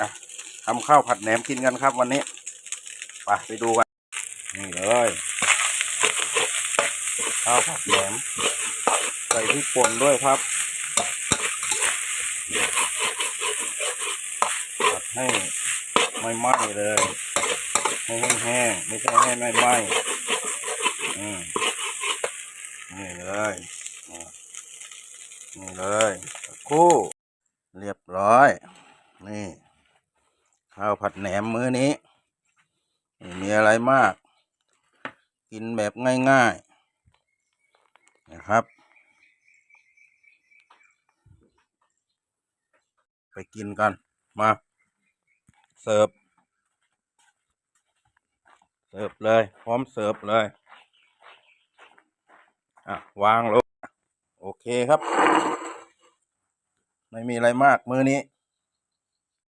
อะทำข้าวผัดแหนมกินกันครับวันนี้ไปไปดูกัน นี่เลย ข้าวผัดแหนม ใส่พริกป่นด้วยครับผัดให้ไม่ไหม้เลยให้แห้งไม่ใช่ให้ไม่ไหม้นี่เลยนี่เลยคู่ เรียบร้อย นี่ ข้าวผัดแหนมมื้อนี้ไม่มีอะไรมาก กินแบบง่ายๆนะครับ ไปกินกันมาเสิร์ฟเสิร์ฟเลย พร้อมเสิร์ฟเลย อะ วางลงโอเคครับ ไม่มีอะไรมาก มื้อนี้